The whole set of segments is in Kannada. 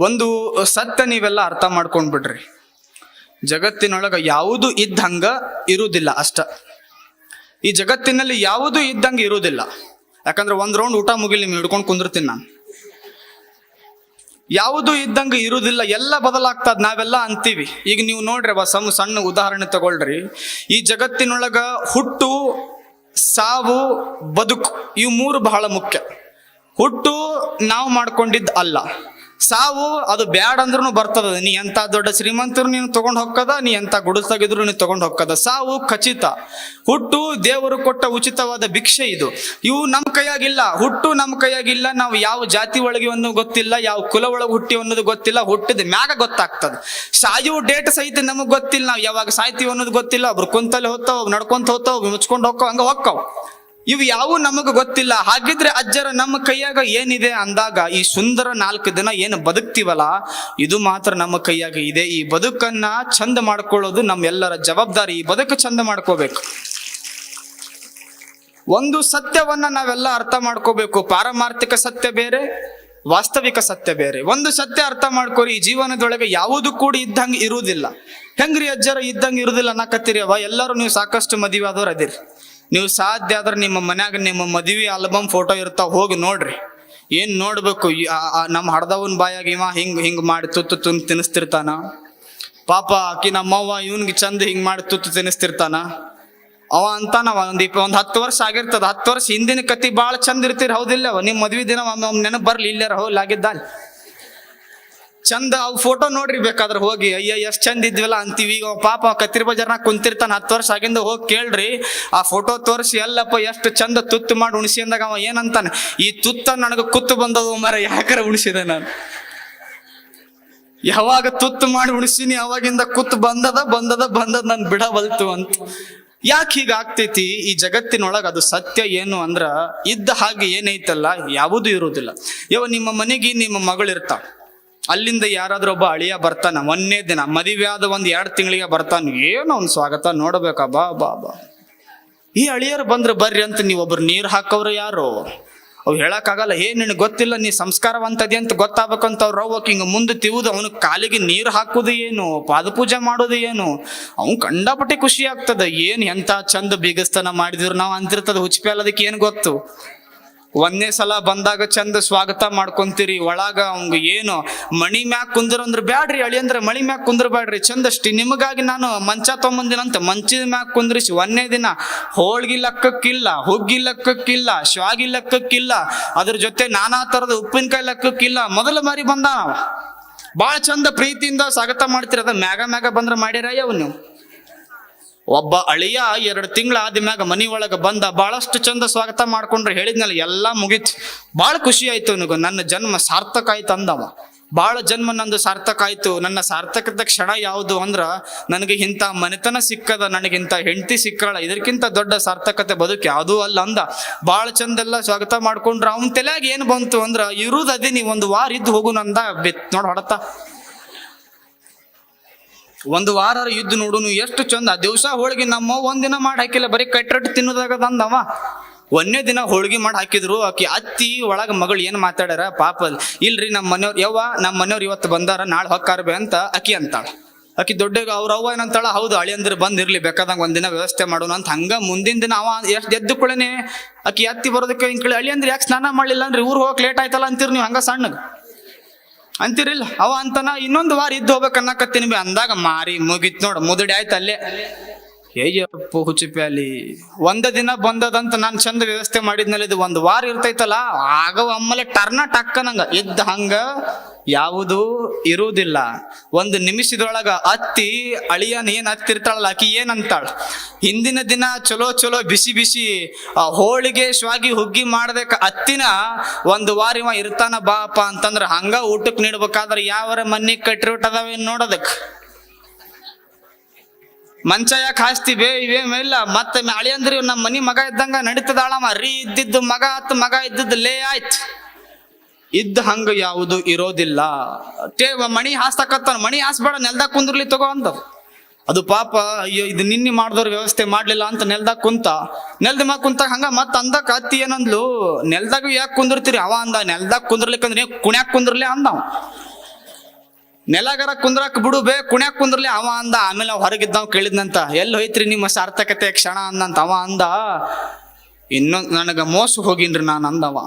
ಒಂದು ಸತ್ಯ ನೀವೆಲ್ಲ ಅರ್ಥ ಮಾಡ್ಕೊಂಡ್ಬಿಡ್ರಿ. ಜಗತ್ತಿನೊಳಗ ಯಾವುದು ಇದ್ದಂಗ ಇರುವುದಿಲ್ಲ ಅಷ್ಟ. ಈ ಜಗತ್ತಿನಲ್ಲಿ ಯಾವುದು ಇದ್ದಂಗೆ ಇರುವುದಿಲ್ಲ. ಯಾಕಂದ್ರೆ ಒಂದು ರೌಂಡ್ ಊಟ ಮುಗಿಲಿ ನೀವು ಹಿಡ್ಕೊಂಡು ಕುಂದಿರ್ತೀನಿ ನಾನು. ಯಾವುದು ಇದ್ದಂಗೆ ಇರುವುದಿಲ್ಲ, ಎಲ್ಲ ಬದಲಾಗ್ತದ ನಾವೆಲ್ಲ ಅಂತೀವಿ. ಈಗ ನೀವು ನೋಡ್ರಿ ಬಾ ಸಣ್ಣ ಸಣ್ಣ ಉದಾಹರಣೆ ತಗೊಳ್ರಿ. ಈ ಜಗತ್ತಿನೊಳಗ ಹುಟ್ಟು, ಸಾವು, ಬದುಕು ಇವು ಮೂರು ಬಹಳ ಮುಖ್ಯ. ಹುಟ್ಟು ನಾವು ಮಾಡ್ಕೊಂಡಿದ್ದು ಅಲ್ಲ. ಸಾವು ಅದು ಬ್ಯಾಡ್ ಅಂದ್ರೂ ಬರ್ತದ. ನೀ ಎಂತ ದೊಡ್ಡ ಶ್ರೀಮಂತರು ನೀನು ತಗೊಂಡು ಹೋಗ್ಕದ, ನೀ ಎಂತ ಗುಡಿಸಾಗಿದ್ರು ನೀನು ತಗೊಂಡು ಹೋಗ್ಕದ. ಸಾವು ಖಚಿತ. ಹುಟ್ಟು ದೇವರು ಕೊಟ್ಟ ಉಚಿತವಾದ ಭಿಕ್ಷೆ ಇದು. ಇವು ನಮ್ಮ ಕೈಯಾಗಿಲ್ಲ. ಹುಟ್ಟು ನಮ್ಮ ಕೈಯಾಗಿಲ್ಲ. ನಾವು ಯಾವ ಜಾತಿ ಒಳಗೆ ಅನ್ನೋದು ಗೊತ್ತಿಲ್ಲ, ಯಾವ ಕುಲ ಒಳಗೆ ಹುಟ್ಟಿ ಅನ್ನೋದು ಗೊತ್ತಿಲ್ಲ. ಹುಟ್ಟಿದ ಮ್ಯಾಗ ಗೊತ್ತಾಗ್ತದ. ಸಾಯು ಡೇಟ್ ಸಹಿತ ನಮಗೆ ಗೊತ್ತಿಲ್ಲ. ನಾವು ಯಾವಾಗ ಸಾಯ್ತೀವಿ ಅನ್ನೋದು ಗೊತ್ತಿಲ್ಲ. ಒಬ್ರು ಕುಂತಲ್ಲಿ ಹೋಗ್ತಾವ ನಡ್ಕೊಂತ ಹೋಗ್ತಾವ ಮುಚ್ಕೊಂಡು ಹೋಗ್ಕೋ ಹಂಗ ಹೋಗ್ತಾವ ಇವು ಯಾವು ನಮಗೆ ಗೊತ್ತಿಲ್ಲ. ಹಾಗಿದ್ರೆ ಅಜ್ಜರ ನಮ್ಮ ಕೈಯಾಗ ಏನಿದೆ ಅಂದಾಗ ಈ ಸುಂದರ ನಾಲ್ಕು ದಿನ ಏನು ಬದುಕ್ತಿವಲ್ಲ, ಇದು ಮಾತ್ರ ನಮ್ಮ ಕೈಯಾಗ ಇದೆ. ಈ ಬದುಕನ್ನ ಚಂದ ಮಾಡ್ಕೊಳ್ಳೋದು ನಮ್ಮೆಲ್ಲರ ಜವಾಬ್ದಾರಿ. ಈ ಬದುಕು ಚಂದ ಮಾಡ್ಕೋಬೇಕು. ಒಂದು ಸತ್ಯವನ್ನ ನಾವೆಲ್ಲ ಅರ್ಥ ಮಾಡ್ಕೋಬೇಕು. ಪಾರಮಾರ್ಥಿಕ ಸತ್ಯ ಬೇರೆ, ವಾಸ್ತವಿಕ ಸತ್ಯ ಬೇರೆ. ಒಂದು ಸತ್ಯ ಅರ್ಥ ಮಾಡ್ಕೋರಿ, ಈ ಜೀವನದೊಳಗೆ ಯಾವುದು ಕೂಡ ಇದ್ದಂಗೆ ಇರುವುದಿಲ್ಲ. ಹೆಂಗ್ರಿ ಅಜ್ಜರ ಇದ್ದಂಗೆ ಇರುವುದಿಲ್ಲ ಅನ್ನಕತ್ತೀರಿ ಅವ ಎಲ್ಲರೂ ನೀವು ಸಾಕಷ್ಟು ಮದುವೆ ಆದವ್ರು ಅದಿರಿ. ನೀವು ಸಾಧ್ಯ ಆದ್ರೆ ನಿಮ್ಮ ಮನ್ಯಾಗ ನಿಮ್ಮ ಮದುವೆ ಆಲ್ಬಮ್ ಫೋಟೋ ಇರ್ತಾವ, ಹೋಗಿ ನೋಡ್ರಿ. ಏನು ನೋಡ್ಬೇಕು? ನಮ್ಮ ಹಡ್ದವನ್ ಬಾಯಾಗ ಇವ ಹಿಂಗ್ ಹಿಂಗ್ ಮಾಡಿ ತುತ್ತು ತುನ್ ತಿನ್ನಿಸ್ತಿರ್ತಾನ ಪಾಪ ಆಕಿ ನಮ್ಮವ್ವ ಇವನ್ಗೆ ಚಂದ ಹಿಂಗ್ ಮಾಡಿ ತುತ್ತು ತಿನ್ನಿಸ್ತಿರ್ತಾನ ಅವ ಅಂತಾನವ ಒಂದು ಇಪ್ಪ, ಒಂದು ಹತ್ತು ವರ್ಷ ಆಗಿರ್ತದ. ಹತ್ತು ವರ್ಷ ಹಿಂದಿನ ಕತಿ ಭಾಳ ಚಂದ ಇರ್ತೀರಿ, ಹೌದಿಲ್ಲ ನಿಮ್ಮ ಮದ್ವಿ ದಿನ ಒಮ್ಮೆ ನೆನಪು ಬರ್ಲಿ, ಇಲ್ಲಾರ ಹೋಗ್ಲಾಗಿದ್ದಾಳೆ ಚಂದ ಅವ್ ಫೋಟೋ ನೋಡ್ರಿ ಬೇಕಾದ್ರೆ ಹೋಗಿ. ಅಯ್ಯ, ಎಷ್ಟು ಚಂದ ಇದ್ವಿಲ್ಲ ಅಂತೀವಿ. ಈಗ ಪಾಪ ಕತ್ತಿರ ಬಜಾರ್ನಾಗ ಕುಂತಿರ್ತಾನ ಹತ್ತು ವರ್ಷ ಆಗಿಂದ ಹೋಗಿ ಕೇಳ್ರಿ. ಆ ಫೋಟೋ ತೋರಿಸಿ ಎಲ್ಲಪ್ಪ ಎಷ್ಟು ಚಂದ ತುತ್ತು ಮಾಡಿ ಉಣಿಸಿ ಅಂದಾಗ ಅವ ಏನಂತಾನೆ, ಈ ತುತ್ತ ನನಗೆ ಕುತ್ತು ಬಂದವು ಮರ, ಯಾಕರ ಉಣಿಸಿದೆ ನಾನು? ಯಾವಾಗ ತುತ್ತು ಮಾಡಿ ಉಣಿಸಿನಿ, ಅವಾಗಿಂದ ಕುತ್ತು ಬಂದದ ಬಂದದ ಬಂದದ, ನನ್ ಬಿಡಬಲ್ತು ಅಂತ. ಯಾಕೆ ಹೀಗ ಆಗ್ತೈತಿ? ಈ ಜಗತ್ತಿನೊಳಗೆ ಅದು ಸತ್ಯ ಏನು ಅಂದ್ರ, ಇದ್ದ ಹಾಗೆ ಏನೈತಲ್ಲ, ಯಾವುದೂ ಇರುವುದಿಲ್ಲ ಯಾವ ನಿಮ್ಮ ಮನೆಗೆ ನಿಮ್ಮ ಮಗಳು ಇರ್ತಾಳ ಅಲ್ಲಿಂದ ಯಾರಾದ್ರೂ ಒಬ್ಬ ಅಳಿಯ ಬರ್ತಾನ, ಒಂದೇ ದಿನ, ಮದುವೆ ಆದ ಒಂದ್ ಎರಡು ತಿಂಗಳಿಗೆ ಬರ್ತಾನ, ಏನೋ ಅವ್ನ ಸ್ವಾಗತ ನೋಡ್ಬೇಕ, ಬಾ ಬಾ ಬಾ. ಈ ಅಳಿಯರು ಬಂದ್ರೆ, ಬರ್ರಿ ಅಂತ ನೀವು ಒಬ್ರು ನೀರು ಹಾಕೋರು ಯಾರು? ಅವ್ ಹೇಳಕ್ಕಾಗಲ್ಲ, ಏ, ನಿನಗೆ ಗೊತ್ತಿಲ್ಲ, ನೀ ಸಂಸ್ಕಾರವಂತದೆ ಅಂತ ಗೊತ್ತಾಗಬೇಕಂತ ಅವ್ರು ಅವಕ್ಕೆ ಹಿಂಗ ಮುಂದೆ ತಿವುದು ಅವನ ಕಾಲಿಗೆ ನೀರು ಹಾಕುದು ಏನು? ಪಾದಪೂಜೆ ಮಾಡೋದು ಏನು? ಅವನು ಕಂಡಾಪಟ್ಟೆ ಖುಷಿ ಆಗ್ತದ, ಏನ್ ಎಂತ ಚಂದ ಬೀಗಸ್ತನ ಮಾಡಿದ್ರು ನಾವು ಅಂತಿರ್ತದ ಹುಚ್ಚಪೆ ಅದಕ್ಕೆ ಏನ್ ಗೊತ್ತು? ಒಂದೇ ಸಲ ಬಂದಾಗ ಚಂದ ಸ್ವಾಗತ ಮಾಡ್ಕೊಂತೀರಿ, ಒಳಗ ಅವಂಗ ಏನು ಮಣಿ ಮ್ಯಾಕ್ ಕುಂದ್ರ ಅಂದ್ರೆ ಬ್ಯಾಡ್ರಿ ಅಳಿ ಅಂದ್ರೆ ಮಣಿ ಮ್ಯಾಕ್ ಕುಂದ್ರ ಬ್ಯಾಡ್ರಿ ಚಂದಷ್ಟಿ ನಿಮಗಾಗಿ ನಾನು ಮಂಚ ತೊಗೊಂಬಂದಿನಂತ ಮಂಚದ ಮ್ಯಾಕ್ ಕುಂದ್ರಿಸಿ ಒಂದೇ ದಿನ ಹೋಳ್ಗಿ ಲಕ್ಕಕ್ಕಿಲ್ಲ, ಹುಗ್ಗಿ ಲಕ್ಕಕ್ಕಿಲ್ಲ, ಶ್ವಾಗಿ ಲಕ್ಕಕ್ಕಿಲ್ಲ, ಅದ್ರ ಜೊತೆ ನಾನಾ ತರದ ಉಪ್ಪಿನಕಾಯಿ ಲಕ್ಕಕ್ಕಿಲ್ಲ. ಮೊದಲ ಬಾರಿ ಬಂದ ಭಾಳ ಚಂದ ಪ್ರೀತಿಯಿಂದ ಸ್ವಾಗತ ಮಾಡ್ತೀರ, ಅದ ಮ್ಯಾಗ ಮ್ಯಾಗ ಬಂದ್ರ ಮಾಡ್ಯಾರ ಯಾವ ನೀವು. ಒಬ್ಬ ಅಳಿಯ ಎರಡು ತಿಂಗಳ ಆದ್ಮ್ಯಾಗ ಮನಿ ಒಳಗೆ ಬಂದ ಬಹಳಷ್ಟು ಚಂದ ಸ್ವಾಗತ ಮಾಡ್ಕೊಂಡ್ರೆ ಹೇಳಿದ್ನಲ್ಲ, ಎಲ್ಲ ಮುಗೀತು. ಭಾಳ ಖುಷಿ ಆಯ್ತು ನನಗೆ ನನ್ನ ಜನ್ಮ ಸಾರ್ಥಕ ಆಯ್ತು ಅಂದವ. ಭಾಳ ಜನ್ಮ ನಂದು ಸಾರ್ಥಕ ಆಯ್ತು. ನನ್ನ ಸಾರ್ಥಕದ ಕ್ಷಣ ಯಾವುದು ಅಂದ್ರ, ನನಗೆ ಇಂಥ ಮನೆತನ ಸಿಕ್ಕದ, ನನಗಿಂತ ಹೆಂಡತಿ ಸಿಕ್ಕಳ, ಇದಕ್ಕಿಂತ ದೊಡ್ಡ ಸಾರ್ಥಕತೆ ಬದುಕು ಯಾವುದೂ ಅಲ್ಲ ಅಂದ. ಭಾಳ ಚಂದೆಲ್ಲ ಸ್ವಾಗತ ಮಾಡ್ಕೊಂಡ್ರ. ಅವನ ತಲೆಯಾಗ ಏನು ಬಂತು ಅಂದ್ರ ಇರುದದಿ ನೀ ಒಂದು ವಾರ ಇದ್ದು ಹೋಗು ನಂದ. ಬೆತ್ ನೋಡಿ ಹೊಡತ. ಒಂದು ವಾರ ಯುದ್ಧ ನೋಡುನು ಎಷ್ಟು ಚಂದ. ದಿವಸ ಹೋಳಿಗೆ ನಮ್ಮ ಒಂದಿನ ಮಾಡಿ ಹಾಕಿಲ್ಲ, ಬರೀ ಕಟ್ರಟ್ಟು ತಿನ್ನದಾಗ ಅಂದವ ಒಂದೇ ದಿನ ಹೋಳಿಗೆ ಮಾಡಿ ಹಾಕಿದ್ರು, ಆಕಿ ಅತ್ತಿ ಒಳಗ ಮಗಳು ಏನ್ ಮಾತಾಡ್ಯಾರ, ಪಾಪ ಇಲ್ರಿ ನಮ್ಮ ಮನೆಯವ್ರು, ಯವ್ವ ನಮ್ಮ ಮನೆಯವ್ರು ಇವತ್ತು ಬಂದಾರ, ನಾಳೆ ಬೇ ಅಂತ ಅಕ್ಕಿ ಅಂತಾಳೆ. ಆಕಿ ದೊಡ್ಡಗ, ಅವ್ರ ಅವ್ವ ಏನಂತಾಳ, ಹೌದು ಅಳಿಯಂದ್ರೆ ಬಂದಿರ್ಲಿ ಬೇಕಾದಂಗ ಒಂದಿನ ವ್ಯವಸ್ಥೆ ಮಾಡೋಣ ಅಂತ. ಹಂಗ ಮುಂದಿನ ದಿನ ಅವ ಎಷ್ಟು ಎದ್ದು ಕುಳನೆ ಆಕಿ ಅತ್ತಿ ಬರೋದಕ್ಕೆ ಹಿಂಗ್ ಕೇಳಿ ಅಂದ್ರೆ ಯಾಕೆ ಸ್ನಾನ ಮಾಡಲಿಲ್ಲ ಅಂದ್ರೆ ಊರು ಹೋಗಕ್ ಲೇಟ್ ಆಯ್ತಲ್ಲ ಅಂತೀರಿ ನೀವು, ಹಂಗ ಸಣ್ಣಗ. ಅಂತಿರಿಲ್ಲ ಅವ ಅಂತನ ಇನ್ನೊಂದು ವಾರ ಇದ್ದು ಹೋಗ್ಬೇಕು ಅನ್ನಕತ್ತೀನಿ ಬಿ. ಅಂದಾಗ ಮಾರಿ ಮುಗಿತ್ ನೋಡು, ಮುದುಡಿ ಆಯ್ತು ಅಲ್ಲೇ. ಏಯಪ್ಪ ಹುಚ್ಚಿಪ್ಯಾಲಿ ಒಂದ ದಿನ ಬಂದದಂತ ನಾನು ಚಂದ ವ್ಯವಸ್ಥೆ ಮಾಡಿದ್ಮೇಲೆ ಇದು ಒಂದು ವಾರ ಇರ್ತೈತಲ್ಲ ಆಗ ಒಮ್ಮಲೆ ಟರ್ನ ಟಕ್ಕನಂಗ ಇದ್ದ ಹಂಗ ಯಾವುದು ಇರುವುದಿಲ್ಲ. ಒಂದು ನಿಮಿಷದೊಳಗ ಅತ್ತಿ ಅಳಿಯನ್ ಏನ್ ಹತ್ತಿರ್ತಾಳಲ್ಲ ಆಕಿ ಏನ್ ಅಂತಾಳ. ಹಿಂದಿನ ದಿನ ಚಲೋ ಚಲೋ ಬಿಸಿ ಬಿಸಿ ಆ, ಹೋಳಿಗೆ ಶ್ವಾಗಿ ಹುಗ್ಗಿ ಮಾಡ್ಬೇಕ ಅತ್ತಿನ ಒಂದು ವಾರ ಇವ ಇರ್ತಾನ ಬಾಪ ಅಂತಂದ್ರ ಹಂಗ ಊಟಕ್ಕೆ ನೀಡ್ಬೇಕಾದ್ರೆ ಯಾವ ಮನೆ ಕಟ್ಟಿರೋಟದಾವ ನೋಡೋದಕ್? ಮಂಚ ಯಾಕೆ ಬೇ ಇವೇನು ಇಲ್ಲ ಮತ್ತೆ ಮ್ಯಾಳಿ ಅಂದ್ರೆ ನಮ್ಮ ಮನಿ ಮಗ ಇದ್ದಂಗ ನಡೀತದಾಳಮ್ಮ ರೀ ಇದ್ದಿದ್ದು ಮಗ ಆತ್ ಮಗ ಇದ್ದಿದ್ದು ಲೇ ಆಯ್ತು. ಇದ್ದ ಹಂಗ ಯಾವುದು ಇರೋದಿಲ್ಲ. ಟೇ ಮಣಿ ಹಾಸ್ತಕತ್ತಾನ ಮಣಿ ಹಾಸ್ಬೇಡ, ನೆಲ್ದಾಗ ಕುಂದ್ರಲಿ ತಗೋ ಅಂದ ಅದು ಪಾಪ, ಅಯ್ಯೋ, ಇದು ನಿನ್ನೆ ಮಾಡ್ದವ್ರ ವ್ಯವಸ್ಥೆ ಮಾಡ್ಲಿಲ್ಲ ಅಂತ ನೆಲ್ದಾಗ ಕುಂತ. ನೆಲ್ದ ಮ್ಯಾಗ ಕುಂತಾಗ ಹಂಗ ಮತ್ತ ಅಂದ ಅತ್ತಿ ಏನಂದ್ಲು, ನೆಲ್ದಾಗ ಯಾಕೆ ಕುಂದಿರ್ತೀರಿ? ಅವ ಅಂದ, ನೆಲ್ದಾಗ ಕುಂದ್ರಲಿಕ್ಕಂದ್ರೆ ಕುಣ್ಯಾಕ್ ಕುಂದ್ರಲಿ ಅಂದವ. ನೆಲಗರ ಕುಂದ್ರಾಕ್ ಬಿಡು ಬೇ, ಕುಣ್ಯಾಕ್ ಕುಂದ್ರಲಿ ಅವ ಅಂದ. ಆಮೇಲೆ ಅವ ಹೊರಗಿದ್ದಾವ್ ಕೇಳಿದ್ನಂತ. ಎಲ್ಲಿ ಹೋಯ್ತ್ರಿ ನಿಮ್ಮ ಸಾರ್ಥಕತೆ ಕ್ಷಣ ಅಂದಂತ ಅವ ಅಂದ. ಇನ್ನೊಂದು ನನಗ ಮೋಸ ಹೋಗಿನ್ರಿ ನಾನು ಅಂದವ.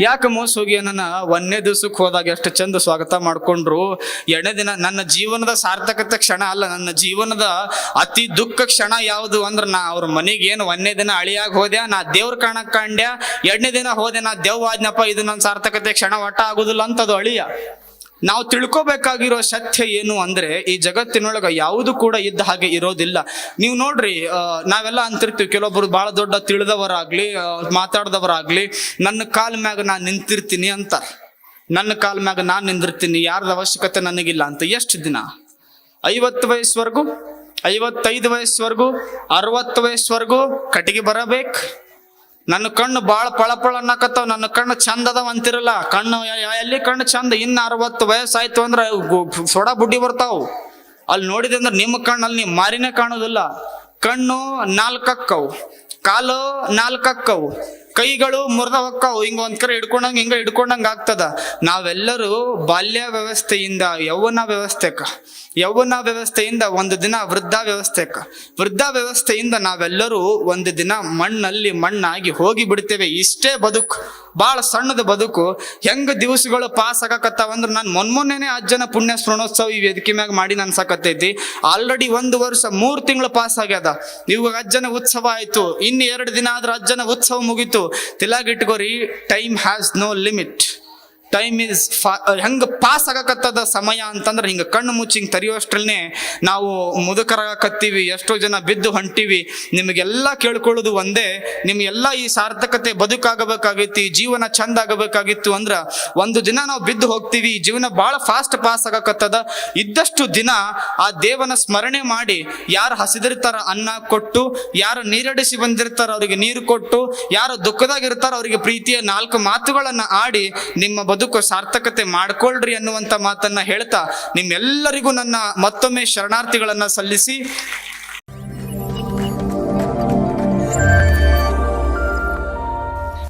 ಯಾಕೆ ಮೋಸ ಹೋಗಿ ನನ್ನ ಒಂದನೇ ದಿವ್ಸಕ್ಕೆ ಹೋದಾಗ ಎಷ್ಟು ಚಂದ ಸ್ವಾಗತ ಮಾಡಿಕೊಂಡ್ರು. ಎರಡನೇ ದಿನ ನನ್ನ ಜೀವನದ ಸಾರ್ಥಕತೆ ಕ್ಷಣ ಅಲ್ಲ, ನನ್ನ ಜೀವನದ ಅತಿ ದುಃಖ ಕ್ಷಣ ಯಾವುದು ಅಂದ್ರೆ ನಾ ಅವ್ರ ಮನೆಗೆ ಏನು ಒಂದನೇ ದಿನ ಅಳಿಯಾಗಿ ಹೋದೆ ನಾ ದೇವ್ರ ಕಾಣಕ್ ಕಂಡ್ಯ? ಎರಡನೇ ದಿನ ಹೋದೆ, ನಾ ದೇವ್ ಆದ್ನಪ್ಪ, ಇದು ನನ್ನ ಸಾರ್ಥಕತೆ ಕ್ಷಣ, ಒಟ್ಟ ಆಗುದಿಲ್ಲ ಅಂತದು ಅಳಿಯ. ನಾವು ತಿಳ್ಕೊಬೇಕಾಗಿರೋ ಸತ್ಯ ಏನು ಅಂದ್ರೆ ಈ ಜಗತ್ತಿನೊಳಗ ಯಾವುದು ಕೂಡ ಇದ್ದ ಹಾಗೆ ಇರೋದಿಲ್ಲ. ನೀವು ನೋಡ್ರಿ ನಾವೆಲ್ಲ ಅಂತಿರ್ತೀವಿ, ಕೆಲವೊಬ್ರು ಬಹಳ ದೊಡ್ಡ ತಿಳಿದವರಾಗ್ಲಿ ಮಾತಾಡ್ದವರಾಗ್ಲಿ, ನನ್ನ ಕಾಲ್ ಮ್ಯಾಗ ನಾನು ನಿಂತಿರ್ತೀನಿ ಅಂತ. ನನ್ನ ಕಾಲ್ ಮ್ಯಾಗ ನಾನು ನಿಂದಿರ್ತೀನಿ, ಯಾರ್ದ ಅವಶ್ಯಕತೆ ನನಗಿಲ್ಲ ಅಂತ. ಎಷ್ಟು ದಿನ? ಐವತ್ತು ವಯಸ್ಸುವರೆಗೂ? ಐವತ್ತೈದು ವಯಸ್ಸುವರೆಗೂ? ಅರವತ್ತು ವಯಸ್ಸುವರೆಗೂ? ಕಟ್ಟಿಗೆ ಬರಬೇಕು? ನನ್ನ ಕಣ್ಣು ಭಾಳ ಪಳಪಳ ಅನ್ನಕತ್ತಾವ, ನನ್ನ ಕಣ್ಣು ಚಂದ ಅದಾವ ಅಂತಿರಲ್ಲ. ಕಣ್ಣು ಎಲ್ಲಿ ಕಣ್ಣು ಚಂದ? ಇನ್ನ ಅರವತ್ತು ವಯಸ್ಸಾಯ್ತು ಅಂದ್ರೆ ಸೋಡಾ ಸೊಡ ಬುಡ್ಡಿ ಬರ್ತಾವು. ಅಲ್ಲಿ ನೋಡಿದೆ ಅಂದ್ರೆ ನಿಮ್ಮ ಕಣ್ಣಲ್ಲಿ ನೀವು ಮಾರಿನೇ ಕಾಣೋದಿಲ್ಲ. ಕಣ್ಣು ನಾಲ್ಕಕ್ಕವು, ಕಾಲು ನಾಲ್ಕಕ್ಕವು. ಕೈಗಳು ಮುರಿದ ಹೊಕ್ಕವು ಹಿಂಗ ಒಂದ್ ಕಡೆ ಹಿಡ್ಕೊಂಡಂಗ, ಹಿಂಗ ಹಿಡ್ಕೊಂಡಂಗ ಆಗ್ತದ. ನಾವೆಲ್ಲರೂ ಬಾಲ್ಯ ವ್ಯವಸ್ಥೆಯಿಂದ, ಯೌವನ ವ್ಯವಸ್ಥೆಕ. ಯೌವನ ವ್ಯವಸ್ಥೆಯಿಂದ ಒಂದು ದಿನ ವೃದ್ಧ ವ್ಯವಸ್ಥೆಕ. ವೃದ್ಧ ವ್ಯವಸ್ಥೆಯಿಂದ ನಾವೆಲ್ಲರೂ ಒಂದು ದಿನ ಮಣ್ಣಲ್ಲಿ ಮಣ್ಣಾಗಿ ಹೋಗಿ ಬಿಡ್ತೇವೆ ಇಷ್ಟೇ ಬದುಕು. ಬಹಳ ಸಣ್ಣದ ಬದುಕು. ಹೆಂಗ ದಿವಸಗಳು ಪಾಸ್ ಆಗಕತ್ತಾವ ಅಂದ್ರೆ ನಾನು ಮೊನ್ಮೊನ್ನೆನೆ ಅಜ್ಜನ ಪುಣ್ಯ ಸ್ಮರಣೋತ್ಸವ ಈ ವೇದಿಕೆ ಮ್ಯಾಗ ಮಾಡಿ ನನ್ಸಕತ್ತೈತಿ ಸಾಕತ್ತೈತಿ. ಆಲ್ರೆಡಿ ಒಂದು ವರ್ಷ, ಮೂರು ತಿಂಗಳು ಪಾಸ್ ಆಗ್ಯದ. ಇವಾಗ ಅಜ್ಜನ ಉತ್ಸವ ಆಯ್ತು. ಇನ್ನು ಎರಡು ದಿನ ಆದ್ರೆ ಅಜ್ಜನ ಉತ್ಸವ ಮುಗೀತು. ತಿಲಾಗಿಟ್ಕೋರಿ time has no limit time is ಹೆಂಗೆ ಪಾಸ್ ಆಗಕತ್ತದ ಸಮಯ ಅಂತಂದ್ರೆ ಹಿಂಗ ಕಣ್ಣು ಮುಚ್ಚಿ ಹಿಂಗೆ ತೆರೆಯುವಷ್ಟ್ರಲ್ಲೇ ನಾವು ಮುದುಕರಾಗಕತ್ತೀವಿ, ಎಷ್ಟೋ ಜನ ಬಿದ್ದು ಹೊಂಟೀವಿ. ನಿಮಗೆಲ್ಲ ಕೇಳ್ಕೊಳ್ಳೋದು ಒಂದೇ ನಿಮ್ಗೆಲ್ಲ ಈ ಸಾರ್ಥಕತೆ ಬದುಕಾಗಬೇಕಾಗಿತ್ತು ಜೀವನ ಚಂದ ಆಗಬೇಕಾಗಿತ್ತು ಅಂದ್ರೆ ಒಂದು ದಿನ ನಾವು ಬಿದ್ದು ಹೋಗ್ತೀವಿ ಜೀವನ ಬಹಳ ಫಾಸ್ಟ್ ಪಾಸ್ ಆಗಕತ್ತದ. ಇದ್ದಷ್ಟು ದಿನ ಆ ದೇವನ ಸ್ಮರಣೆ ಮಾಡಿ ಯಾರು ಹಸಿದಿರ್ತಾರ ಅನ್ನ ಕೊಟ್ಟು, ಯಾರು ನೀರಡಿಸಿ ಬಂದಿರ್ತಾರ ಅವರಿಗೆ ನೀರು ಕೊಟ್ಟು, ಯಾರು ದುಃಖದಾಗಿರ್ತಾರ ಅವರಿಗೆ ಪ್ರೀತಿಯ ನಾಲ್ಕು ಮಾತುಗಳನ್ನು ಆಡಿ ನಿಮ್ಮ ಸಾರ್ಥಕತೆ ಮಾಡ್ಕೊಳ್ರಿ ಅನ್ನುವಂತ ಮಾತನ್ನ ಹೇಳ್ತಾ ನಿಮ್ಮೆಲ್ಲರಿಗೂ ನನ್ನ ಮತ್ತೊಮ್ಮೆ ಶರಣಾರ್ಥಿಗಳನ್ನ ಸಲ್ಲಿಸಿ